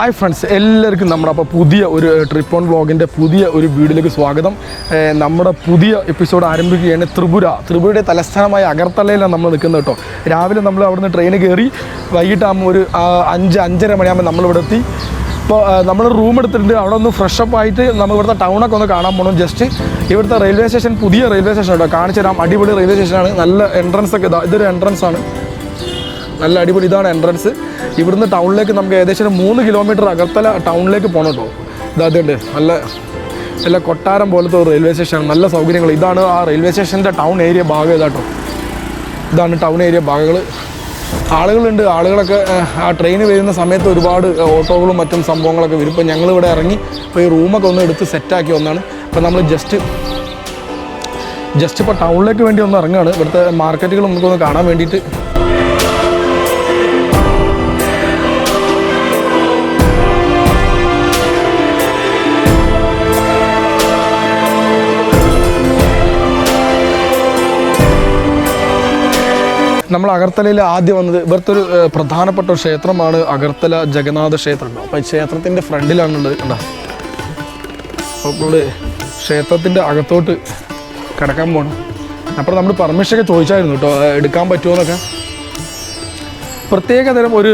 Hi friends എല്ലാവർക്കും നമ്മുടെ അപ്പോൾ പുതിയ ഒരു ട്രിപ്പ് ഓൺ വ്ളോഗിന്റെ പുതിയ ഒരു വീഡിയോയിലേക്ക് സ്വാഗതം. നമ്മുടെ പുതിയ എപ്പിസോഡ് ആരംഭിക്കുകയാണ് ത്രിപുര. ത്രിപുരയുടെ തലസ്ഥാനമായ അഗർത്തലയിലാണ് നമ്മൾ നിൽക്കുന്നത് കേട്ടോ. രാവിലെ നമ്മൾ അവിടുന്ന് ട്രെയിൻ കയറി വൈകിട്ടാകുമ്പോൾ ഒരു അഞ്ച് അഞ്ചര മണിയാകുമ്പോൾ നമ്മളിവിടെ എത്തി. ഇപ്പോൾ നമ്മൾ റൂം എടുത്തിട്ടുണ്ട്. അവിടെ ഒന്ന് ഫ്രഷപ്പ് ആയിട്ട് നമ്മൾ ഇവിടുത്തെ ടൗണൊക്കെ ഒന്ന് കാണാൻ പോകണം ജസ്റ്റ് ഇവിടുത്തെ റെയിൽവേ സ്റ്റേഷൻ പുതിയ റെയിൽവേ സ്റ്റേഷൻ കേട്ടോ. കാണിച്ചു തരാം. അടിപൊളി റെയിൽവേ സ്റ്റേഷനാണ് നല്ല എൻട്രൻസ് ഒക്കെ ഇതാ ഇതൊരു എൻട്രൻസ് ആണ്. നല്ല അടിപൊളി ഇതാണ് എൻട്രൻസ് ഇവിടുന്ന് ടൗണിലേക്ക് നമുക്ക് ഏകദേശം മൂന്ന് കിലോമീറ്റർ അകത്തല ടൗണിലേക്ക് പോകണം കേട്ടോ. ഇതാദ്യമുണ്ട് നല്ല നല്ല കൊട്ടാരം പോലത്തെ ഒരു റെയിൽവേ സ്റ്റേഷനാണ് നല്ല സൗകര്യങ്ങൾ. ഇതാണ് ആ റെയിൽവേ സ്റ്റേഷന്റെ ടൗൺ ഏരിയ ഭാഗം ഇതാട്ടോ ഇതാണ് ടൗൺ ഏരിയ ഭാഗങ്ങൾ. ആളുകളുണ്ട്. ആളുകളൊക്കെ ആ ട്രെയിൻ വരുന്ന സമയത്ത് ഒരുപാട് ഓട്ടോകളും മറ്റും സംഭവങ്ങളൊക്കെ വരും. ഇപ്പോൾ ഞങ്ങളിവിടെ ഇറങ്ങി ഇപ്പോൾ ഈ റൂമൊക്കെ ഒന്ന് എടുത്ത് സെറ്റാക്കി ഒന്നാണ് അപ്പോൾ നമ്മൾ ജസ്റ്റ് ജസ്റ്റ് ഇപ്പോൾ ടൗണിലേക്ക് വേണ്ടി ഒന്ന് ഇറങ്ങുകയാണ്. ഇവിടുത്തെ മാർക്കറ്റുകൾ നമുക്കൊന്ന് കാണാൻ വേണ്ടിയിട്ട്. നമ്മൾ അഗർത്തലയിൽ ആദ്യം വന്നത് ഇവിടുത്തെ ഒരു പ്രധാനപ്പെട്ട ഒരു ക്ഷേത്രമാണ് അഗർത്തല ജഗന്നാഥ ക്ഷേത്രം. അപ്പോൾ ഈ ക്ഷേത്രത്തിന്റെ ഫ്രണ്ടിലാണുള്ളത്. കണ്ടോ? അപ്പോൾ ക്ഷേത്രത്തിന്റെ അകത്തോട്ട് കിടക്കാൻ പോകണം അപ്പോൾ നമ്മൾ പെർമിഷനൊക്കെ ചോദിച്ചായിരുന്നു കേട്ടോ എടുക്കാൻ പറ്റുമോ എന്നൊക്കെ. പ്രത്യേക തരം ഒരു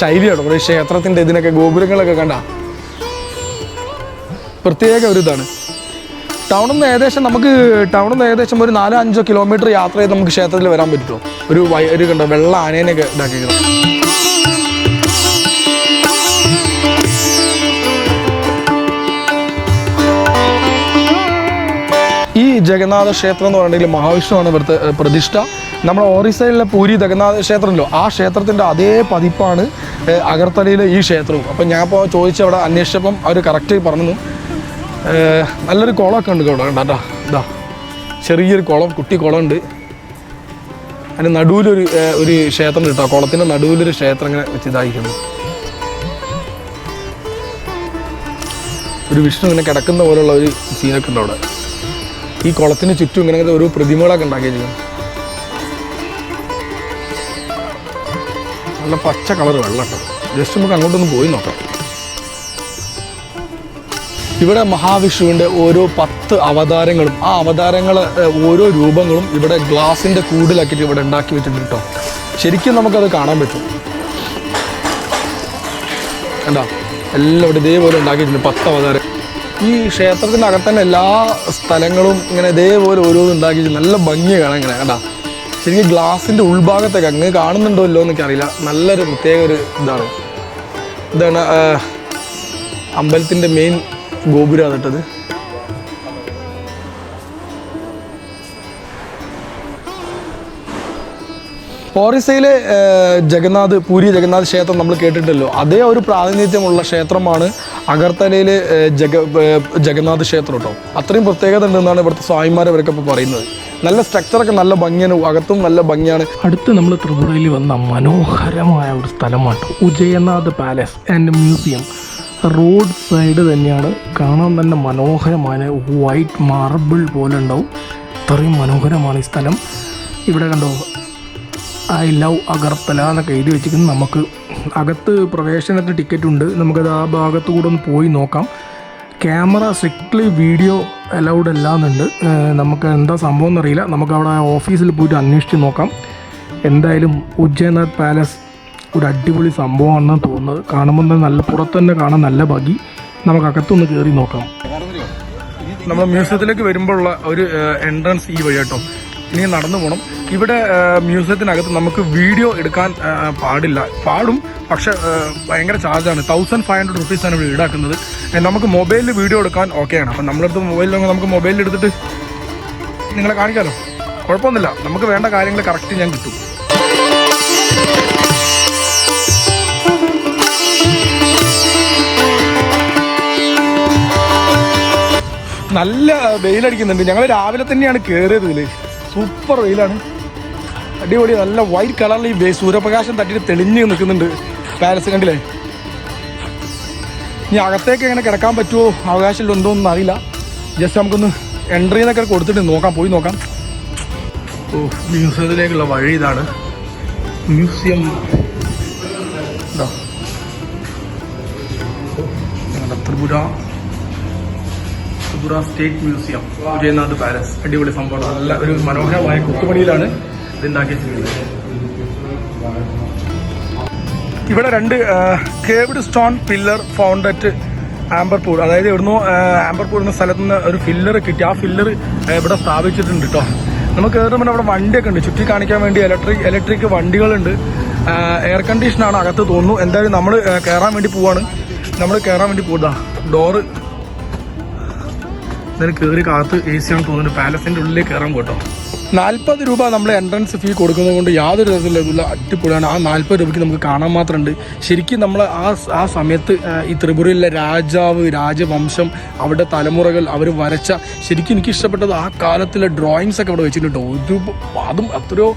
ശൈലിയാണ് ഒരു ക്ഷേത്രത്തിന്റെ ഇതിനൊക്കെ ഗോപുരങ്ങളൊക്കെ കണ്ട. പ്രത്യേക ഒരു ഇതാണ്. ടൗണിൽ നിന്ന് ഏകദേശം നമുക്ക് ടൗണിൽ നിന്ന് ഏകദേശം ഒരു നാലോ അഞ്ചോ കിലോമീറ്റർ യാത്ര ചെയ്ത് നമുക്ക് ക്ഷേത്രത്തിൽ വരാൻ പറ്റുമോ ഒരു ഒരു കണ്ടോ വെള്ള ആനേനെയൊക്കെ ഇതാക്കിക്കണം ഈ ജഗന്നാഥ ക്ഷേത്രം എന്ന് പറഞ്ഞിട്ടുണ്ടെങ്കിൽ മഹാവിഷ്ണുവാണ് ഇവിടുത്തെ പ്രതിഷ്ഠ. നമ്മുടെ ഓറീസയിലെ പൂരി ജഗന്നാഥ ക്ഷേത്രമല്ലോ ആ ക്ഷേത്രത്തിന്റെ അതേ പതിപ്പാണ് അഗർത്തലയിലെ ഈ ക്ഷേത്രവും. അപ്പം ഞാൻ ഇപ്പോൾ ചോദിച്ചവിടെ അന്വേഷിച്ചപ്പം അവർ കറക്റ്റ് പറഞ്ഞു നല്ലൊരു കുളമൊക്കെ ഉണ്ട് ഇവിടെ. കണ്ടാ ഇതാ ചെറിയൊരു കുളം കുട്ടി കുളമുണ്ട്. അതിന് നടുവിലൊരു ഒരു ക്ഷേത്രം കിട്ടോ. കുളത്തിന്റെ നടുവിലൊരു ക്ഷേത്രം ഇങ്ങനെ വെച്ച് ഇതായിരിക്കുന്നു ഒരു വിഷ്ണു ഇങ്ങനെ കിടക്കുന്ന പോലുള്ള ഒരു സീനൊക്കെ ഉണ്ട് അവിടെ. ഈ കുളത്തിന് ചുറ്റും ഇങ്ങനെ ഒരു പ്രതിമകളൊക്കെ ഉണ്ടാക്കി വെച്ചിരിക്കുന്നു നല്ല പച്ച കളർ വെള്ളം കേട്ടോ ജസ്റ്റ് നമുക്ക് അങ്ങോട്ടൊന്ന് പോയി നോക്കാം. ഇവിടെ മഹാവിഷ്ണുവിന്റെ ഓരോ പത്ത് അവതാരങ്ങളും ആ അവതാരങ്ങൾ ഓരോ രൂപങ്ങളും ഇവിടെ ഗ്ലാസിന്റെ കൂടിലാക്കിയിട്ട് ഇവിടെ ഉണ്ടാക്കി വെച്ചിട്ടുണ്ട് കേട്ടോ ശരിക്കും നമുക്കത് കാണാൻ പറ്റും. കണ്ടോ? എല്ലാം ഇവിടെ ഇതേപോലെ ഉണ്ടാക്കിയിട്ടുണ്ട് പത്ത് അവതാരം ഈ ക്ഷേത്രത്തിന്റെ അകത്ത് തന്നെ എല്ലാ സ്ഥലങ്ങളും ഇങ്ങനെ ഇതേപോലെ ഓരോന്നും ഉണ്ടാക്കിയിട്ടുണ്ട്. നല്ല ഭംഗി കാണാൻ ഇങ്ങനെ കണ്ടാ? ശരിക്കും ഗ്ലാസിന്റെ ഉൾഭാഗത്തൊക്കെ അങ്ങ് കാണുന്നുണ്ടോ ഇല്ലോ എന്നൊക്കെ അറിയില്ല. നല്ലൊരു പ്രത്യേക ഒരു ഇതാണ്. ഇതാണ് അമ്പലത്തിന്റെ മെയിൻ ഗോപുരം നട്ടത് ഓറിസയിലെ ജഗന്നാഥ് പൂരി ജഗന്നാഥ് ക്ഷേത്രം നമ്മൾ കേട്ടിട്ടല്ലോ അതേ ഒരു പ്രാതിനിധ്യമുള്ള ക്ഷേത്രമാണ് അഗർത്തലയിലെ ജഗ ജഗന്നാഥ് ക്ഷേത്രം കേട്ടോ. അത്രയും പ്രത്യേകത ഉണ്ടെന്നാണ് ഇവിടുത്തെ സ്വാമിമാർ അവരൊക്കെ ഇപ്പോൾ പറയുന്നത്. നല്ല സ്ട്രക്ചറൊക്കെ നല്ല ഭംഗിയാണ് അകത്തും നല്ല ഭംഗിയാണ്. അടുത്ത് നമ്മൾ ത്രിപുരയിൽ വന്ന മനോഹരമായ ഒരു സ്ഥലമാണ് Ujjayanta palace and museum road side തന്നെയാണ്. കാണാൻ തന്നെ മനോഹരമായ വൈറ്റ് മാർബിൾ പോലെ ഉണ്ടാവും. അത്രയും മനോഹരമാണ് ഈ സ്ഥലം. ഇവിടെ കണ്ടോ? ഐ ലവ് അഗർത്തല എന്നൊക്കെ എഴുതി വെച്ചിരിക്കുന്നത് നമുക്ക് അകത്ത് പ്രവേശനത്തിന് ടിക്കറ്റ് ഉണ്ട്. നമുക്കത് ആ ഭാഗത്ത് കൂടെ ഒന്ന് പോയി നോക്കാം. ക്യാമറ സ്ട്രിക്ട്ലി വീഡിയോ അലൗഡ് അല്ല എന്നുണ്ട് നമുക്ക് എന്താ സംഭവം എന്നറിയില്ല. നമുക്ക് അവിടെ ഓഫീസിൽ പോയിട്ട് അന്വേഷിച്ച് നോക്കാം. എന്തായാലും ഉജ്ജയനാഥ് പാലസ് ഒരു അടിപൊളി സംഭവമാണെന്ന് തോന്നുന്നത്. കാണുമ്പോൾ തന്നെ നല്ല പുറത്ത് തന്നെ കാണാൻ നല്ല ഭംഗി. നമുക്ക് അകത്തൊന്ന് കയറി നോക്കാം നമ്മൾ മ്യൂസിയത്തിലേക്ക് വരുമ്പോഴുള്ള ഒരു എൻട്രൻസ് ഈ വഴി കേട്ടോ. ഇനി നടന്നു പോകണം ഇവിടെ മ്യൂസിയത്തിനകത്ത് നമുക്ക് വീഡിയോ എടുക്കാൻ പാടില്ല. പാടും പക്ഷെ ഭയങ്കര ചാർജാണ് തൗസൻഡ് ഫൈവ് ഹൺഡ്രഡ് റുപ്പീസാണ് ഇവിടെ ഈടാക്കുന്നത്. നമുക്ക് മൊബൈലിൽ വീഡിയോ എടുക്കാൻ ഓക്കെയാണ് അപ്പം നമ്മളടുത്ത് മൊബൈലിൽ നമുക്ക് മൊബൈലിൽ എടുത്തിട്ട് നിങ്ങളെ കാണിക്കാമല്ലോ കുഴപ്പമൊന്നുമില്ല. നമുക്ക് വേണ്ട കാര്യങ്ങൾ കറക്റ്റ് ഞാൻ കിട്ടും. നല്ല വെയിലടിക്കുന്നുണ്ട് ഞങ്ങൾ രാവിലെ തന്നെയാണ് കയറിയത് ഇതിൽ സൂപ്പർ വെയിലാണ്. അടിപൊളി നല്ല വൈറ്റ് കളറിൽ ഈ സൂര്യപ്രകാശം തട്ടിയിട്ട് തെളിഞ്ഞ് നിൽക്കുന്നുണ്ട് പാലസ് കണ്ടില്ലേ? ഇനി അകത്തേക്ക് എങ്ങനെ കിടക്കാൻ പറ്റുമോ അവകാശം ഉണ്ടോ എന്ന് അറിയില്ല. ജസ്റ്റ് നമുക്കൊന്ന് എൻട്രി എന്നൊക്കെ കൊടുത്തിട്ട് നോക്കാം പോയി നോക്കാം. ഓ മ്യൂസിയത്തിലേക്കുള്ള വഴി ഇതാണ്. മ്യൂസിയം. എന്താ Tripura Tripura state museum Ujjayanta palace അടിപൊളി സംഭവം. നല്ല ഒരു മനോഹരമായ കൊത്തുപണിയിലാണ് ഇത് ഉണ്ടാക്കിയിട്ടുള്ളത് ഇവിടെ രണ്ട് carved stone pillar found at Amberpur അതായത് ഇവിടുന്ന് ആംബർപൂർ എന്ന സ്ഥലത്ത് നിന്ന് ഒരു ഫില്ലർ കിട്ടി. ആ ഫില്ലർ ഇവിടെ സ്ഥാപിച്ചിട്ടുണ്ട് കേട്ടോ നമുക്ക് കയറുമ്പോൾ അവിടെ വണ്ടിയൊക്കെ ഉണ്ട്. ചുറ്റി കാണിക്കാൻ വേണ്ടി ഇലക്ട്രിക് ഇലക്ട്രിക് വണ്ടികളുണ്ട്. എയർ കണ്ടീഷനാണ് അകത്ത് തോന്നുന്നു. എന്തായാലും നമ്മൾ കയറാൻ വേണ്ടി പോവാണ്. നമ്മൾ കയറാൻ വേണ്ടി പോകുന്ന ഡോറ് എന്തായാലും കയറി കാത്ത് എ സി ആണ് തോന്നുന്നു പാലസിന്റെ ഉള്ളിലേക്ക് കയറാൻ പോട്ടോ. നാൽപ്പത് രൂപ നമ്മൾ എൻട്രൻസ് ഫീ കൊടുക്കുന്നത് കൊണ്ട് യാതൊരു തരത്തിലുള്ള അടിപൊളിയാണ്. ആ നാൽപ്പത് രൂപയ്ക്ക് നമുക്ക് കാണാൻ മാത്രമുണ്ട്. ശരിക്കും നമ്മൾ ആ ആ സമയത്ത് ഈ ത്രിപുരയിലെ രാജാവ് രാജവംശം അവരുടെ തലമുറകൾ അവർ വരച്ച ശരിക്കും എനിക്ക് ഇഷ്ടപ്പെട്ടത് ആ കാലത്തിലെ ഡ്രോയിങ്സ് ഒക്കെ അവിടെ വെച്ചിട്ടുണ്ട് ഒരു അതും അത്രയോ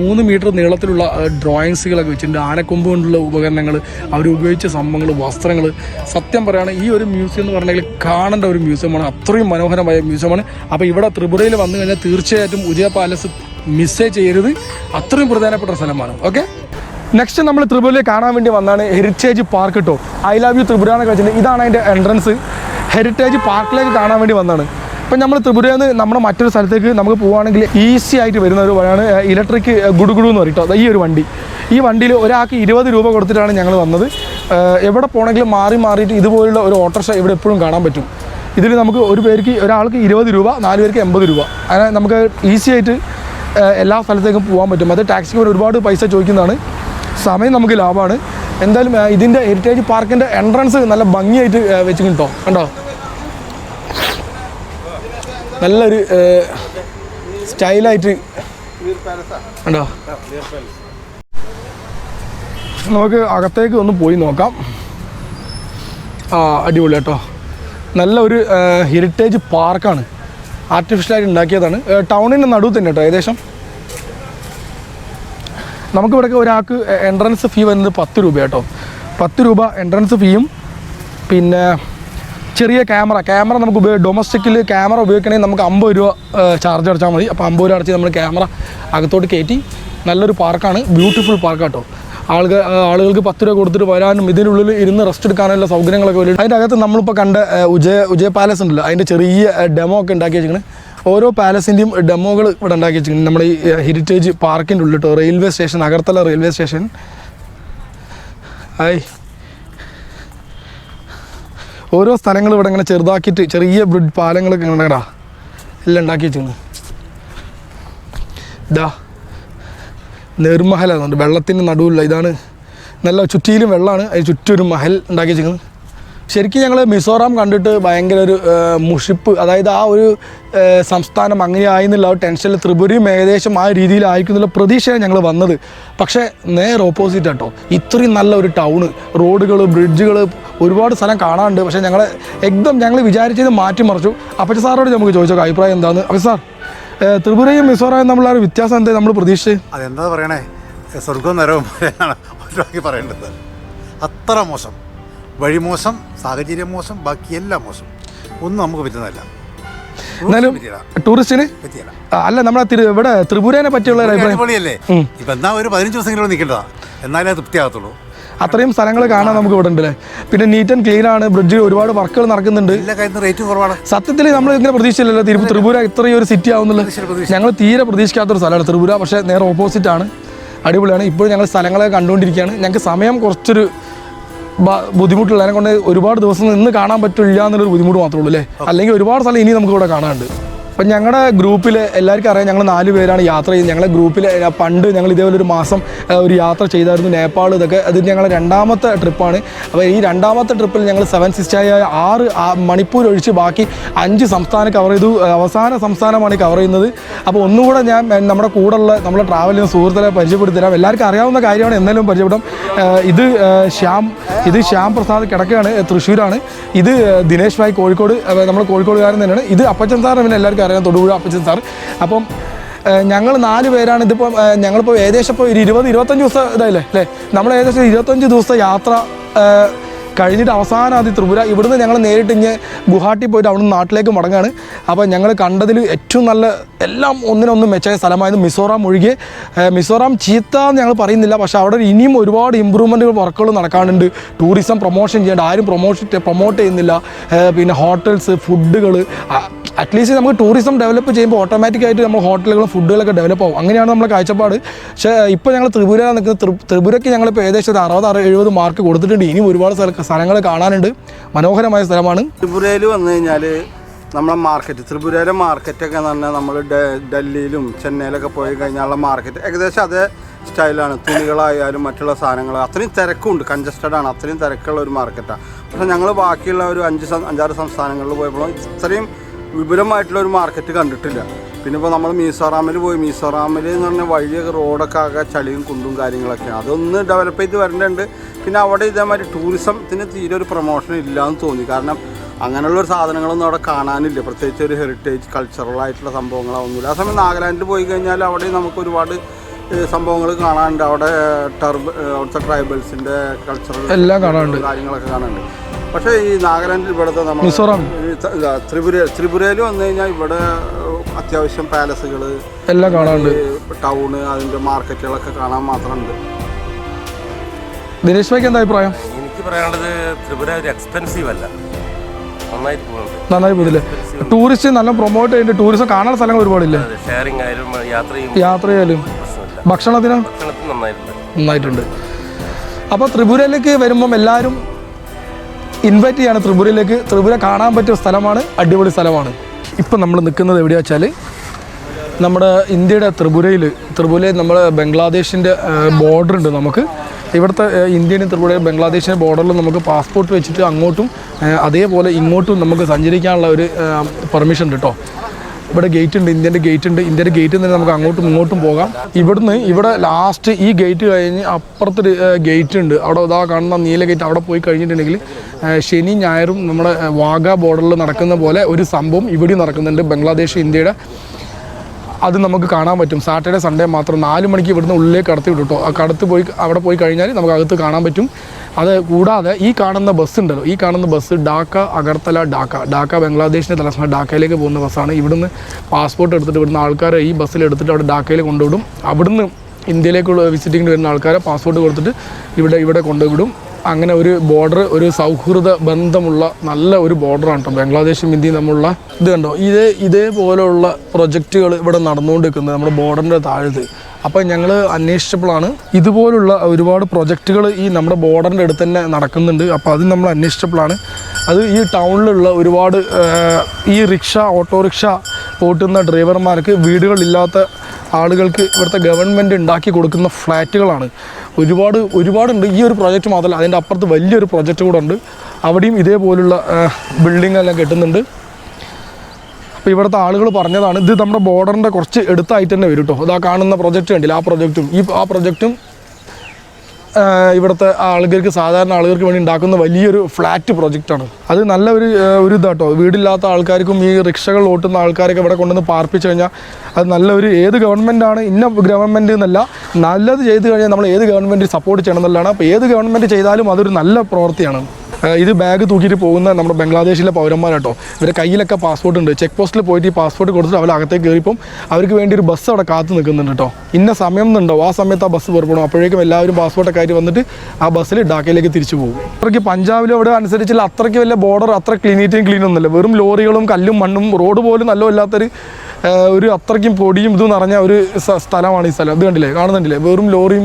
മൂന്ന് മീറ്റർ നീളത്തിലുള്ള ഡ്രോയിങ്സുകളൊക്കെ വെച്ചിട്ടുണ്ട്. ആനക്കൊമ്പ് കൊണ്ടുള്ള ഉപകരണങ്ങൾ അവർ ഉപയോഗിച്ച സംഭവങ്ങൾ വസ്ത്രങ്ങൾ സത്യം പറയുകയാണ് ഈ ഒരു മ്യൂസിയം എന്ന് പറഞ്ഞാൽ കാണേണ്ട ഒരു മ്യൂസിയമാണ് അത്രയും മനോഹരമായ മ്യൂസിയമാണ് അപ്പോൾ ഇവിടെ ത്രിപുരയിൽ വന്നു കഴിഞ്ഞാൽ തീർച്ചയായിട്ടും ഉദയ പാലസ് മിസ്സേ ചെയ്യരുത്. അത്രയും പ്രധാനപ്പെട്ട സ്ഥലമാണ്. ഓക്കെ നെക്സ്റ്റ് നമ്മൾ ത്രിപുരയിൽ കാണാൻ വേണ്ടി വന്നാണ് ഹെറിറ്റേജ് പാർക്ക് കേട്ടോ ഐ ലവ് യു ത്രിപുര എന്നൊക്കെ വെച്ചിട്ടുണ്ട് ഇതാണ് അതിന്റെ എൻട്രൻസ് ഹെറിറ്റേജ് പാർക്കിലേക്ക് കാണാൻ വേണ്ടി വന്നാണ് ഇപ്പം നമ്മൾ ത്രിപുരയിൽ നിന്ന് നമ്മുടെ മറ്റൊരു സ്ഥലത്തേക്ക് നമുക്ക് പോവുകയാണെങ്കിൽ ഈസി ആയിട്ട് വരുന്ന ഒരു വഴിയാണ് ഇലക്ട്രിക് ഗുഡുഗുഡു എന്ന് പറയും ഈ ഒരു വണ്ടി. ഈ വണ്ടിയിൽ ഒരാൾക്ക് ഇരുപത് രൂപ കൊടുത്തിട്ടാണ് ഞങ്ങൾ വന്നത്. എവിടെ പോകണമെങ്കിലും മാറി മാറിയിട്ട് ഇതുപോലുള്ള ഒരു ഓട്ടോറിക്ഷ ഇവിടെ എപ്പോഴും കാണാൻ പറ്റും. ഇതിൽ നമുക്ക് ഒരു പേർക്ക് ഒരാൾക്ക് ഇരുപത് രൂപ നാല് പേർക്ക് എൺപത് രൂപ. അങ്ങനെ നമുക്ക് ഈസി ആയിട്ട് എല്ലാ സ്ഥലത്തേക്കും പോകാൻ പറ്റും. അത് ടാക്സിക്ക് ഒരു ഒരുപാട് പൈസ ചോദിക്കുന്നതാണ്. സമയം നമുക്ക് ലാഭമാണ്. എന്തായാലും ഇതിന്റെ ഹെറിറ്റേജ് പാർക്കിന്റെ എൻട്രൻസ് നല്ല ഭംഗിയായിട്ട് വെച്ച് കിട്ടോ കണ്ടോ? നല്ലൊരു സ്റ്റൈലായിട്ട്. കണ്ടോ? നമുക്ക് അകത്തേക്ക് ഒന്ന് പോയി നോക്കാം. ആ അടിപൊളി കേട്ടോ നല്ല ഒരു ഹെറിറ്റേജ് പാർക്കാണ് ആർട്ടിഫിഷ്യലായിട്ട് ഉണ്ടാക്കിയതാണ്. ടൗണിന്റെ നടുവ് തന്നെ കേട്ടോ ഏകദേശം. നമുക്കിവിടെയൊക്കെ ഒരാൾക്ക് എൻട്രൻസ് ഫീ വരുന്നത് പത്ത് രൂപ കേട്ടോ. പത്ത് രൂപ എൻട്രൻസ് ഫീയും പിന്നെ ചെറിയ ക്യാമറ ക്യാമറ നമുക്ക് ഉപയോഗ ഡൊമസ്റ്റിക്കിൽ ക്യാമറ ഉപയോഗിക്കണമെങ്കിൽ നമുക്ക് അമ്പത് രൂപ ചാർജ് അടച്ചാൽ മതി. അപ്പോൾ അമ്പത് രൂപ അടച്ച് നമ്മൾ ക്യാമറ അകത്തോട്ട് കയറ്റി നല്ലൊരു പാർക്കാണ് ബ്യൂട്ടിഫുൾ പാർക്ക് കേട്ടോ. ആളുകൾ ആളുകൾക്ക് പത്ത് രൂപ കൊടുത്തിട്ട് വരാനും ഇതിനുള്ളിൽ ഇരുന്ന് റെസ്റ്റ് എടുക്കാനുള്ള സൗകര്യങ്ങളൊക്കെ വരും അതിന്റെ അകത്ത് നമ്മളിപ്പോൾ കണ്ട ഉജയ ഉജയ പാലസ് ഉണ്ടല്ലോ. അതിന്റെ ചെറിയ ഡെമോ ഒക്കെ ഉണ്ടാക്കി വെച്ചിരിക്കുന്നത് ഓരോ പാലസിന്റെയും ഡെമോകൾ ഇവിടെ ഉണ്ടാക്കി വെച്ചിട്ടുണ്ട് നമ്മുടെ ഈ ഹെറിറ്റേജ് പാർക്കിന്റെ ഉള്ളിൽ കേട്ടോ railway station Agartala railway station hi ഓരോ സ്ഥലങ്ങൾ ഇവിടെ ഇങ്ങനെ ചെറുതാക്കിയിട്ട് ചെറിയ ബ്രിഡ് പാലങ്ങളൊക്കെ ഇങ്ങനെ എല്ലാം ഉണ്ടാക്കി വെച്ചിരുന്നു ഇതാ നെർമഹൽ എന്നുണ്ട് വെള്ളത്തിന്റെ നടുവിലുള്ള ഇതാണ് നല്ല ചുറ്റിയിലും വെള്ളമാണ്. അതിന് ചുറ്റും ഒരു മഹൽ ഉണ്ടാക്കി വെച്ചിരിക്കുന്നത് ശരിക്കും ഞങ്ങൾ മിസോറാം കണ്ടിട്ട് ഭയങ്കര ഒരു മുഷിപ്പ് അതായത് ആ ഒരു സംസ്ഥാനം അങ്ങനെ ആയിരുന്നില്ല ആ ടെൻഷനിൽ ത്രിപുരയും ഏകദേശം ആ രീതിയിലായിരിക്കും എന്നുള്ള പ്രതീക്ഷയാണ് ഞങ്ങൾ വന്നത്. പക്ഷേ നേരെ ഓപ്പോസിറ്റ് കേട്ടോ ഇത്രയും നല്ല ഒരു ടൗണ് റോഡുകൾ ബ്രിഡ്ജുകൾ ഒരുപാട് സ്ഥലം കാണാനുണ്ട്. പക്ഷേ ഞങ്ങളെ എക്ദം ഞങ്ങൾ വിചാരിച്ചത് മാറ്റിമറിച്ചു. അപ്പച്ച സാറോട് നമുക്ക് ചോദിച്ചോ അഭിപ്രായം എന്താണെന്ന് അപ്പോൾ സാർ. ത്രിപുരയും മിസോറായും തമ്മിലുള്ള ആ ഒരു വ്യത്യാസം എന്താ നമ്മൾ പ്രതീക്ഷിച്ചത് അതെന്താ പറയണേ? സ്വർഗവും നരവും ഒഴിവാക്കി പറയേണ്ടത്. അത്ര മോശം. വഴി മോശം സാഹചര്യം മോശം ബാക്കി എല്ലാം മോശം. ഒന്നും നമുക്ക് പറ്റുന്നതല്ല. എന്നാലും ടൂറിസ്റ്റിന്? അല്ല നമ്മളെ ഇവിടെ ത്രിപുരനെ പറ്റിയുള്ള അടിപൊളിയല്ലേ ഇപ്പം എന്നാ ഒരു പതിനഞ്ച് ദിവസമെങ്കിലും നിൽക്കേണ്ടതാ? എന്നാലേ തൃപ്തിയാകത്തുള്ളൂ. അത്രയും സ്ഥലങ്ങൾ കാണാൻ നമുക്ക് ഇവിടെ ഉണ്ട് പിന്നെ നീറ്റ് ആൻഡ് ക്ലീൻ ആണ്. ബ്രിഡ്ജിൽ ഒരുപാട് വർക്കുകൾ നടക്കുന്നുണ്ട്. സത്യത്തിൽ നമ്മൾ ഇങ്ങനെ പ്രതീക്ഷിച്ചില്ലല്ലോ. തിരുപ്പൂർ ത്രിപുര ഇത്രയും ഒരു സിറ്റി ആവുന്നുള്ളൂ. ഞങ്ങൾ തീരെ പ്രതീക്ഷിക്കാത്തൊരു സ്ഥലമാണ്. ത്രിപുര പക്ഷേ നേരെ ഓപ്പോസിറ്റ് ആണ്. അടിപൊളിയാണ്. ഇപ്പോഴും ഞങ്ങൾ സ്ഥലങ്ങളെ കണ്ടുകൊണ്ടിരിക്കുകയാണ്. ഞങ്ങൾക്ക് സമയം കുറച്ചൊരു ബുദ്ധിമുട്ടുള്ളതിനെ കൊണ്ട് ഒരുപാട് ദിവസം നിന്ന് കാണാൻ പറ്റില്ല എന്നുള്ളൊരു ബുദ്ധിമുട്ട് മാത്രമേ ഉള്ളൂ അല്ലേ അല്ലെങ്കിൽ ഒരുപാട് സ്ഥലം ഇനി നമുക്ക് ഇവിടെ കാണാനുണ്ട്. അപ്പം ഞങ്ങളുടെ ഗ്രൂപ്പിൽ എല്ലാവർക്കും അറിയാം ഞങ്ങൾ നാല് പേരാണ് യാത്ര ചെയ്യുന്നത്. ഞങ്ങളുടെ ഗ്രൂപ്പിൽ പണ്ട് ഞങ്ങൾ ഇതേപോലെ ഒരു മാസം ഒരു യാത്ര ചെയ്തായിരുന്നു നേപ്പാൾ ഇതൊക്കെ. അത് ഞങ്ങളുടെ രണ്ടാമത്തെ ട്രിപ്പാണ്. അപ്പോൾ ഈ രണ്ടാമത്തെ ട്രിപ്പിൽ ഞങ്ങൾ സെവൻ സിസ്റ്റായ ആറ് മണിപ്പൂർ ഒഴിച്ച് ബാക്കി അഞ്ച് സംസ്ഥാനം കവർ ചെയ്തു. അവസാന സംസ്ഥാനമാണ് കവർ ചെയ്യുന്നത്. അപ്പോൾ ഒന്നുകൂടെ ഞാൻ നമ്മുടെ കൂടെയുള്ള നമ്മുടെ ട്രാവൽ ചെയ്യുന്ന സുഹൃത്തുക്കളെ പരിചയപ്പെടുത്തരാം. എല്ലാവർക്കും അറിയാവുന്ന കാര്യമാണ് എന്നാലും പരിചയപ്പെടാം. ഇത് ശ്യാം ഇത് ശ്യാം പ്രസാദ് കിടക്കുകയാണ് തൃശ്ശൂരാണ്. ഇത് ദിനേശ് ഭായ് കോഴിക്കോട് നമ്മൾ കോഴിക്കോടുകാരൻ തന്നെയാണ്. ഇത് അപ്പച്ചൻ സാറിന് പിന്നെ എല്ലാവർക്കും അറിയാം. തൊടുപുഴ അപ്പച്ചൻ സാർ. അപ്പം ഞങ്ങൾ നാല് പേരാണ് ഇതിപ്പോൾ ഞങ്ങളിപ്പോൾ ഏകദേശം ഇപ്പോൾ ഒരു ഇരുപത് ഇരുപത്തഞ്ച് ദിവസം ഇതായില്ലേ? അല്ലേ? നമ്മൾ ഏകദേശം ഇരുപത്തഞ്ച് ദിവസത്തെ യാത്ര കഴിഞ്ഞിട്ട് അവസാനം ആദ്യം ത്രിപുര. ഇവിടുന്ന് ഞങ്ങൾ നേരിട്ട് ഇഞ്ഞ് ഗുവാഹട്ടി പോയിട്ട് അവിടുന്ന് നാട്ടിലേക്ക് മടങ്ങാണ്. അപ്പോൾ ഞങ്ങൾ കണ്ടതിൽ ഏറ്റവും നല്ല എല്ലാം ഒന്നിനൊന്നും മെച്ചായ സ്ഥലമായത് മിസോറാം ഒഴികെ. മിസോറാം ചീത്ത എന്ന് ഞങ്ങൾ പറയുന്നില്ല. പക്ഷേ അവിടെ ഇനിയും ഒരുപാട് ഇമ്പ്രൂവ്മെന്റുകൾ വർക്കുകൾ നടക്കാനുണ്ട്. ടൂറിസം പ്രൊമോഷൻ ചെയ്യേണ്ട. ആരും പ്രൊമോഷൻ പ്രൊമോട്ട് ചെയ്യുന്നില്ല. പിന്നെ ഹോട്ടൽസ് ഫുഡുകൾ അറ്റ്ലീസ്റ്റ് നമുക്ക് ടൂറിസം ഡെവലപ്പ് ചെയ്യുമ്പോൾ ഓട്ടോമാറ്റിക്കായിട്ട് നമ്മൾ ഹോട്ടലുകളും ഫുഡുകളൊക്കെ ഡെവലപ്പ് ആവും. അങ്ങനെയാണ് നമ്മുടെ കാഴ്ചപ്പാട്. പക്ഷേ ഇപ്പോൾ ഞങ്ങൾ ത്രിപുര നിൽക്കുന്ന ത്രിപുരയ്ക്ക് ഞങ്ങളിപ്പോൾ ഏകദേശം ഒരു അറുപത് അറുപത് എഴുപത് മാർക്ക് കൊടുത്തിട്ടുണ്ട്. ഇനിയും ഒരുപാട് സ്ഥല സ്ഥലങ്ങൾ കാണാനുണ്ട്. മനോഹരമായ സ്ഥലമാണ്. ത്രിപുരയിൽ വന്നു കഴിഞ്ഞാൽ നമ്മളെ മാർക്കറ്റ് ത്രിപുരയിലെ മാർക്കറ്റൊക്കെ എന്ന് പറഞ്ഞാൽ നമ്മൾ ഡൽഹിയിലും ചെന്നൈയിലൊക്കെ പോയി കഴിഞ്ഞാലുള്ള മാർക്കറ്റ് ഏകദേശം അതേ സ്റ്റൈലാണ് തുണികളായാലും മറ്റുള്ള സാധനങ്ങൾ അത്രയും തിരക്കുണ്ട്. കൺജസ്റ്റഡ് ആണ്. അത്രയും തിരക്കുള്ള ഒരു മാർക്കറ്റാണ് പക്ഷേ ഞങ്ങൾ ബാക്കിയുള്ള ഒരു അഞ്ച് അഞ്ചാറ് സംസ്ഥാനങ്ങളിൽ പോയപ്പോഴും ഇത്രയും വിപുലമായിട്ടുള്ള ഒരു മാർക്കറ്റ് കണ്ടിട്ടില്ല. പിന്നെ ഇപ്പോൾ നമ്മൾ മീസോറാമിൽ പോയി. മീസോറാമിൽ എന്ന് പറഞ്ഞാൽ വഴിയൊക്കെ റോഡൊക്കെ ആകെ ചളിയും കുണ്ടും കാര്യങ്ങളൊക്കെയാണ് അതൊന്ന് ഡെവലപ്പ് ചെയ്ത് വരേണ്ടതുണ്ട് പിന്നെ അവിടെ ഇതേമാതിരി ടൂറിസത്തിന് തീരെ ഒരു പ്രൊമോഷൻ ഇല്ല എന്ന് തോന്നി. കാരണം അങ്ങനെയുള്ള ഒരു സാധനങ്ങളൊന്നും അവിടെ കാണാനില്ല. പ്രത്യേകിച്ച് ഒരു ഹെറിറ്റേജ് കൾച്ചറലായിട്ടുള്ള സംഭവങ്ങളൊന്നുമില്ല ആ സമയം നാഗാലാൻഡിൽ പോയി കഴിഞ്ഞാൽ അവിടെ നമുക്ക് ഒരുപാട് സംഭവങ്ങൾ കാണാനുണ്ട്. അവിടെ ടർബ് അവിടുത്തെ ട്രൈബൽസിന്റെ കൾച്ചറൽ എല്ലാം കാണാനുണ്ട്. കാര്യങ്ങളൊക്കെ കാണാനുണ്ട്. പക്ഷേ ഈ നാഗാലാൻഡിൽ ഇവിടുത്തെ നമ്മൾ ത്രിപുര ത്രിപുരയിൽ വന്നു കഴിഞ്ഞാൽ ഇവിടെ അത്യാവശ്യം പാലസുകൾ എല്ലാം കാണാനുണ്ട്. ടൗണ് അതിന്റെ മാർക്കറ്റുകളൊക്കെ കാണാൻ മാത്രമുണ്ട്. ദിനേശ് ഭായിക്ക് എന്താ അഭിപ്രായം? എനിക്ക് പറയാനുള്ളത് ത്രിപുര ഒരു എക്സ്പെൻസീവ് അല്ല. നന്നായിട്ട് പോകുന്നുണ്ട് നന്നായി പോയില്ലേ ടൂറിസ്റ്റ് നല്ല പ്രൊമോട്ട് ചെയ്യുന്നുണ്ട്. ടൂറിസം കാണാൻ സ്ഥലങ്ങൾ ഒരുപാടില്ലേ? ഷെയറിംഗ് ആയാലും യാത്ര ചെയ്യാലും. ഭക്ഷണത്തിനും? നന്നായിട്ടുണ്ട്. അപ്പോൾ ത്രിപുരയിലേക്ക് വരുമ്പം എല്ലാവരും ഇൻവൈറ്റ് ചെയ്യാണ് ത്രിപുരയിലേക്ക്. ത്രിപുര കാണാൻ പറ്റിയ സ്ഥലമാണ് അടിപൊളി സ്ഥലമാണ്. ഇപ്പം നമ്മൾ നിൽക്കുന്നത് എവിടെയാ വെച്ചാൽ നമ്മുടെ ഇന്ത്യയുടെ ത്രിപുരയിൽ ത്രിപുരയിൽ നമ്മൾ ബംഗ്ലാദേശിന്റെ ബോർഡർ ഉണ്ട് നമുക്ക്. ഇവിടുത്തെ ഇന്ത്യയിലും ത്രിപുരയും ബംഗ്ലാദേശിന്റെ ബോർഡറിൽ നമുക്ക് പാസ്പോർട്ട് വെച്ചിട്ട് അങ്ങോട്ടും അതേപോലെ ഇങ്ങോട്ടും നമുക്ക് സഞ്ചരിക്കാനുള്ള ഒരു പെർമിഷൻ ഉണ്ട് കേട്ടോ ഇവിടെ ഗേറ്റ് ഉണ്ട് ഇന്ത്യന്റെ ഗേറ്റ് ഉണ്ട്. ഇന്ത്യന്റെ ഗേറ്റിൽ നിന്ന് നമുക്ക് അങ്ങോട്ടും ഇങ്ങോട്ടും പോകാം. ഇവിടുന്ന് ഇവിടെ ലാസ്റ്റ് ഈ ഗേറ്റ് കഴിഞ്ഞ് അപ്പുറത്തൊരു ഗേറ്റ് ഉണ്ട്. അവിടെ ഇതാ കാണുന്ന നീല ഗേറ്റ് അവിടെ പോയി കഴിഞ്ഞിട്ടുണ്ടെങ്കിൽ ശനി ഞായറും നമ്മുടെ വാഗ ബോർഡറിൽ നടക്കുന്ന പോലെ ഒരു സംഭവം ഇവിടെ നടക്കുന്നുണ്ട്. ബംഗ്ലാദേശ് ഇന്ത്യയുടെ അത് നമുക്ക് കാണാൻ പറ്റും. സാറ്റർഡേ സൺഡേ മാത്രം നാല് മണിക്ക് ഇവിടുന്ന് ഉള്ളിലേക്ക് കടത്തി വിടും കേട്ടോ കടത്ത് പോയി അവിടെ പോയി കഴിഞ്ഞാൽ നമുക്ക് അകത്ത് കാണാൻ പറ്റും. അത് കൂടാതെ ഈ കാണുന്ന ബസ് ഉണ്ടല്ലോ. ഈ കാണുന്ന ബസ് ഡാക്ക അഗർത്തല ഡാക്ക ഡാക്ക ബംഗ്ലാദേശിന്റെ തലസ്ഥാനം. ഡാക്കയിലേക്ക് പോകുന്ന ബസ്സാണ് ഇവിടുന്ന് പാസ്പോർട്ട് എടുത്തിട്ട് ഇവിടുന്ന് ആൾക്കാരെ ഈ ബസ്സിൽ എടുത്തിട്ട് അവിടെ ഡാക്കയിൽ കൊണ്ടുവിടും. അവിടുന്ന് ഇന്ത്യയിലേക്കുള്ള വിസിറ്റിങ്ങിന് വരുന്ന ആൾക്കാരെ പാസ്പോർട്ട് കൊടുത്തിട്ട് ഇവിടെ ഇവിടെ കൊണ്ടുവിടും. അങ്ങനെ ഒരു ബോർഡർ ഒരു സൗഹൃദ ബന്ധമുള്ള നല്ല ഒരു ബോർഡറാണ് കേട്ടോ. ബംഗ്ലാദേശും ഇന്ത്യയും തമ്മിലുള്ള ഇത് കണ്ടോ? ഇതേ ഇതേപോലെയുള്ള പ്രൊജക്റ്റുകൾ ഇവിടെ നടന്നുകൊണ്ടിരിക്കുന്നത് നമ്മുടെ ബോർഡറിന്റെ താഴത്ത്. അപ്പോൾ ഞങ്ങൾ അന്വേഷിച്ചപ്പോഴാണ് ഇതുപോലുള്ള ഒരുപാട് പ്രൊജക്റ്റുകൾ ഈ നമ്മുടെ ബോർഡറിന്റെ അടുത്ത് തന്നെ നടക്കുന്നുണ്ട്. അപ്പോൾ അത് നമ്മൾ അന്വേഷിച്ചപ്പോഴാണ് അത് ഈ ടൗണിലുള്ള ഒരുപാട് ഈ റിക്ഷ ഓട്ടോറിക്ഷ ഓട്ടുന്ന ഡ്രൈവർമാർക്ക് വീടുകളില്ലാത്ത ആളുകൾക്ക് ഇവിടുത്തെ ഗവൺമെന്റ് ഉണ്ടാക്കി കൊടുക്കുന്ന ഫ്ലാറ്റുകളാണ്. ഒരുപാട് ഒരുപാടുണ്ട്. ഈ ഒരു പ്രോജക്റ്റ് മാത്രമല്ല അതിന്റെ അപ്പുറത്ത് വലിയൊരു പ്രോജക്റ്റ് കൂടെ ഉണ്ട്. അവിടെയും ഇതേപോലുള്ള ബിൽഡിംഗ് എല്ലാം കെട്ടുന്നുണ്ട്. അപ്പോൾ ഇവിടുത്തെ ആളുകൾ പറഞ്ഞതാണ് ഇത് നമ്മുടെ ബോർഡറിന്റെ കുറച്ച് എടുത്തായിട്ട് തന്നെ വരും കേട്ടോ ഇതാ കാണുന്ന പ്രൊജക്റ്റ് കണ്ടില്ല ആ പ്രൊജക്റ്റും ഈ ആ പ്രൊജക്റ്റും ഇവിടുത്തെ ആളുകൾക്ക് സാധാരണ ആളുകൾക്ക് വേണ്ടി ഉണ്ടാക്കുന്ന വലിയൊരു ഫ്ലാറ്റ് പ്രൊജക്റ്റാണ്. അത് നല്ല ഒരു ഒരു ഇതാട്ടോ. വീടില്ലാത്ത ആൾക്കാർക്കും ഈ റിക്ഷകൾ ഓട്ടുന്ന ആൾക്കാരൊക്കെ ഇവിടെ കൊണ്ടുവന്ന് പാർപ്പിച്ചു കഴിഞ്ഞാൽ അത് നല്ലൊരു ഏത് ഗവൺമെന്റാണ് ഇന്ന ഗവൺമെന്റ് എന്നല്ല നല്ലത് ചെയ്ത് കഴിഞ്ഞാൽ നമ്മൾ ഏത് ഗവൺമെന്റ് സപ്പോർട്ട് ചെയ്യണം എന്നുള്ളതാണ്. അപ്പോൾ ഏത് ഗവൺമെന്റ് ചെയ്താലും അതൊരു നല്ല പ്രവൃത്തിയാണ്. ഇത് ബാഗ് തൂക്കിയിട്ട് പോകുന്ന നമ്മുടെ ബംഗ്ലാദേശിലെ പൗരന്മാരാട്ടോ. ഇവരുടെ കയ്യിലൊക്കെ പാസ്പോർട്ട് ഉണ്ട്. ചെക്ക് പോസ്റ്റിൽ പോയിട്ട് ഈ പാസ്പോർട്ട് കൊടുത്തിട്ട് അവർ അകത്തേക്ക് കയറിപ്പം അവർക്ക് വേണ്ടി ഒരു ബസ് അവിടെ കാത്തു നിൽക്കുന്നുണ്ട് കേട്ടോ ഇന്ന സമയം എന്നുണ്ടോ ആ സമയത്ത് ആ ബസ് പുറപ്പെടും അപ്പോഴേക്കും എല്ലാവരും പാസ്പോർട്ടൊക്കെ ആയിട്ട് വന്നിട്ട് ആ ബസ്സിൽ ഡാക്കയിലേക്ക് തിരിച്ചു പോകും. അത്രയ്ക്ക് പഞ്ചാബിലും അവിടെ അനുസരിച്ചുള്ള അത്രയ്ക്ക് വലിയ ബോർഡർ അത്ര ക്ലീനീറ്റും ക്ലീൻ ഒന്നുമില്ല വെറും ലോറികളും കല്ലും മണ്ണും റോഡ് പോലും നല്ല ഒരു അത്രയ്ക്കും പൊടിയും ഇതും നിറഞ്ഞ ഒരു സ്ഥലമാണ് ഈ സ്ഥലം. ഇത് കണ്ടില്ലേ? കാണുന്നുണ്ടില്ലേ? വെറും ലോറിയും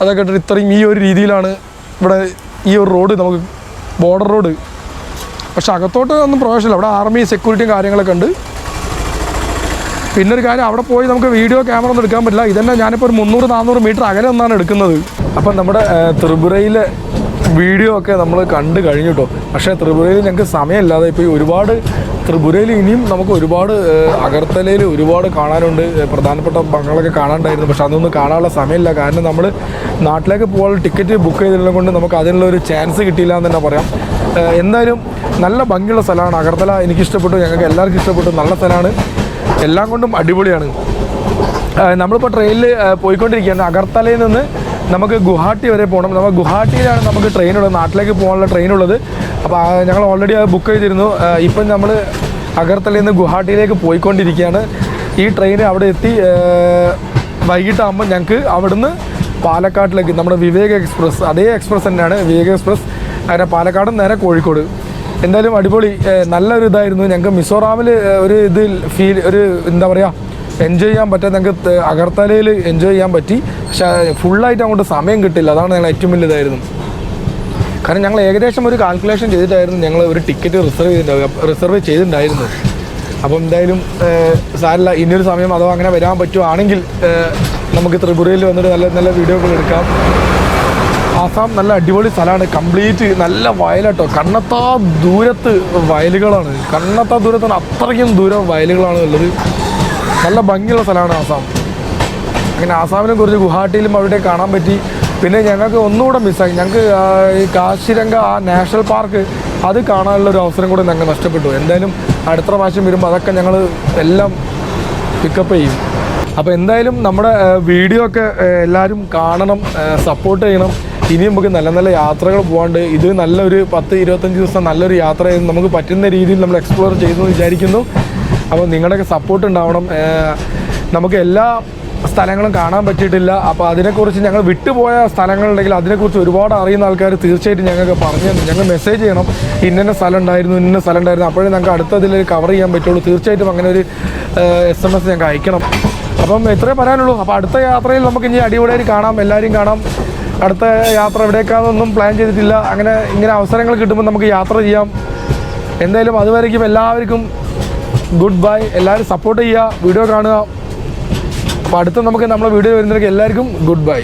അതൊക്കെ ഇത്രയും ഈ ഒരു രീതിയിലാണ് ഇവിടെ ഈ ഒരു റോഡ് നമുക്ക് ബോർഡർ റോഡ് പക്ഷെ അകത്തോട്ട് ഒന്നും പ്രവേശനമില്ല. അവിടെ ആർമി സെക്യൂരിറ്റിയും കാര്യങ്ങളൊക്കെ ഉണ്ട്. പിന്നെ ഒരു കാര്യം അവിടെ പോയി നമുക്ക് വീഡിയോ ക്യാമറ ഒന്നും എടുക്കാൻ പറ്റില്ല. ഇതന്നെ ഞാനിപ്പോൾ ഒരു മുന്നൂറ് നാനൂറ് മീറ്റർ അകലെ ഒന്നാണ് എടുക്കുന്നത്. അപ്പം നമ്മുടെ ത്രിപുരയിലെ വീഡിയോ ഒക്കെ നമ്മൾ കണ്ടു കഴിഞ്ഞു കേട്ടോ പക്ഷേ ത്രിപുരയിൽ ഞങ്ങൾക്ക് സമയമില്ലാതെ ഇപ്പോൾ ഈ ഒരുപാട് ത്രിപുരയിൽ ഇനിയും നമുക്ക് ഒരുപാട് അഗർത്തലയിൽ ഒരുപാട് കാണാനുണ്ട്. പ്രധാനപ്പെട്ട ബംഗളൊക്കെ കാണാണ്ടായിരുന്നു പക്ഷെ അതൊന്നും കാണാനുള്ള സമയമില്ല. കാരണം നമ്മൾ നാട്ടിലേക്ക് പോകാനുള്ള ടിക്കറ്റ് ബുക്ക് ചെയ്തിരുന്നത് കൊണ്ട് നമുക്ക് അതിനുള്ള ഒരു ചാൻസ് കിട്ടിയില്ല എന്ന് തന്നെ പറയാം. എന്തായാലും നല്ല ഭംഗിയുള്ള സ്ഥലമാണ്. അഗർത്തല എനിക്കിഷ്ടപ്പെട്ടു. ഞങ്ങൾക്ക് എല്ലാവർക്കും ഇഷ്ടപ്പെട്ടു. നല്ല സ്ഥലമാണ്. എല്ലാം കൊണ്ടും അടിപൊളിയാണ്. നമ്മളിപ്പോൾ ട്രെയിനിൽ പോയിക്കൊണ്ടിരിക്കുകയാണ്. അഗർത്തലയിൽ നിന്ന് നമുക്ക് ഗുവാഹട്ടി വരെ പോകണം നമ്മൾ ഗുവാഹട്ടിയിലാണ് നമുക്ക് ട്രെയിൻ ട്രെയിനുള്ളത് നാട്ടിലേക്ക് പോകാനുള്ള ട്രെയിൻ ഉള്ളത്. അപ്പോൾ ഞങ്ങൾ ഓൾറെഡി അത് ബുക്ക് ചെയ്തിരുന്നു. ഇപ്പം നമ്മൾ അഗർത്തലയിൽ നിന്ന് ഗുവാഹട്ടിയിലേക്ക് പോയിക്കൊണ്ടിരിക്കുകയാണ്. ഈ ട്രെയിൻ അവിടെ എത്തി വൈകിട്ടാകുമ്പോൾ ഞങ്ങൾക്ക് അവിടുന്ന് പാലക്കാട്ടിലേക്ക് നമ്മുടെ വിവേക് എക്സ്പ്രസ് അതേ എക്സ്പ്രസ് തന്നെയാണ് വിവേക് എക്സ്പ്രസ്. അങ്ങനെ പാലക്കാട് നേരെ കോഴിക്കോട്. എന്തായാലും അടിപൊളി നല്ലൊരു ഇതായിരുന്നു ഞങ്ങൾക്ക് മിസോറാമിൽ ഒരു ഇത് ഫീൽ ഒരു എന്താ പറയുക എൻജോയ് ചെയ്യാൻ പറ്റാൻ ഞങ്ങൾക്ക് അഗർത്തലയിൽ എൻജോയ് ചെയ്യാൻ പറ്റി. പക്ഷേ ഫുള്ളായിട്ട് അങ്ങോട്ട് സമയം കിട്ടില്ല. അതാണ് ഞങ്ങൾ ഏറ്റവും വലുതായിരുന്നു കാരണം ഞങ്ങൾ ഏകദേശം ഒരു കാൽക്കുലേഷൻ ചെയ്തിട്ടായിരുന്നു ഞങ്ങൾ ഒരു ടിക്കറ്റ് റിസർവ് ചെയ്തിട്ടുണ്ടാവുക റിസർവ് ചെയ്തിട്ടുണ്ടായിരുന്നു അപ്പം എന്തായാലും സാരില്ല ഇനിയൊരു സമയം അതോ അങ്ങനെ വരാൻ പറ്റുവാണെങ്കിൽ നമുക്ക് ത്രിപുരയിൽ വന്നിട്ട് നല്ല നല്ല വീഡിയോകൾ എടുക്കാം. ആസാം നല്ല അടിപൊളി സ്ഥലമാണ്. കംപ്ലീറ്റ് നല്ല വയലാട്ടോ. കണ്ണത്താ ദൂരത്ത് വയലുകളാണ്. കണ്ണത്താ ദൂരത്താണ് അത്രയ്ക്കും ദൂരം വയലുകളാണ് ഉള്ളത്. നല്ല ഭംഗിയുള്ള സ്ഥലമാണ് ആസാം. അങ്ങനെ ആസാമിനെ കുറിച്ച് ഗുവാഹട്ടിയിലും അവിടെ കാണാൻ പറ്റി. പിന്നെ ഞങ്ങൾക്ക് ഒന്നുകൂടെ മിസ്സായി. ഞങ്ങൾക്ക് ഈ കാശിരംഗ ആ നാഷണൽ പാർക്ക് അത് കാണാനുള്ള ഒരു അവസരം കൂടെ ഞങ്ങൾ നഷ്ടപ്പെട്ടു. എന്തായാലും അടുത്ത പ്രാവശ്യം വരുമ്പോൾ അതൊക്കെ ഞങ്ങൾ എല്ലാം പിക്കപ്പ് ചെയ്യും. അപ്പോൾ എന്തായാലും നമ്മുടെ വീഡിയോ ഒക്കെ എല്ലാവരും കാണണം സപ്പോർട്ട് ചെയ്യണം. ഇനിയും നമുക്ക് നല്ല നല്ല യാത്രകൾ പോകാണ്ട് ഇത് നല്ലൊരു പത്ത് ഇരുപത്തഞ്ച് ദിവസം നല്ലൊരു യാത്ര നമുക്ക് പറ്റുന്ന രീതിയിൽ നമ്മൾ എക്സ്പ്ലോർ ചെയ്തു വിചാരിക്കുന്നു. അപ്പോൾ നിങ്ങളുടെയൊക്കെ സപ്പോർട്ട് ഉണ്ടാവണം. നമുക്ക് എല്ലാ സ്ഥലങ്ങളും കാണാൻ പറ്റിയിട്ടില്ല. അപ്പോൾ അതിനെക്കുറിച്ച് ഞങ്ങൾ വിട്ടുപോയ സ്ഥലങ്ങളുണ്ടെങ്കിൽ അതിനെക്കുറിച്ച് ഒരുപാട് അറിയുന്ന ആൾക്കാർ തീർച്ചയായിട്ടും ഞങ്ങൾക്ക് പറഞ്ഞു ഞങ്ങൾ മെസ്സേജ് ചെയ്യണം. ഇന്ന സ്ഥലം ഉണ്ടായിരുന്നു ഇന്ന സ്ഥലം ഉണ്ടായിരുന്നു. അപ്പോഴേ ഞങ്ങൾക്ക് അടുത്തതിൽ കവർ ചെയ്യാൻ പറ്റുള്ളൂ. തീർച്ചയായിട്ടും അങ്ങനെ ഒരു എസ് എം എസ് ഞങ്ങൾക്ക് അയക്കണം. അപ്പം ഇത്രേ പറയാനുള്ളൂ. അപ്പോൾ അടുത്ത യാത്രയിൽ നമുക്ക് ഇനി അടിപൊളിയായിട്ട് കാണാം. എല്ലാവരും കാണാം. അടുത്ത യാത്ര എവിടേക്കാണെന്നൊന്നും പ്ലാൻ ചെയ്തിട്ടില്ല. അങ്ങനെ ഇങ്ങനെ അവസരങ്ങൾ കിട്ടുമ്പോൾ നമുക്ക് യാത്ര ചെയ്യാം. എന്തായാലും അതുവരേക്കും എല്ലാവർക്കും ഗുഡ് ബൈ എല്ലാവരും സപ്പോർട്ട് ചെയ്യുക. വീഡിയോ കാണുക. അപ്പോൾ അടുത്ത നമുക്ക് നമ്മുടെ വീഡിയോ വരുന്നവർക്ക് എല്ലാവർക്കും ഗുഡ് ബൈ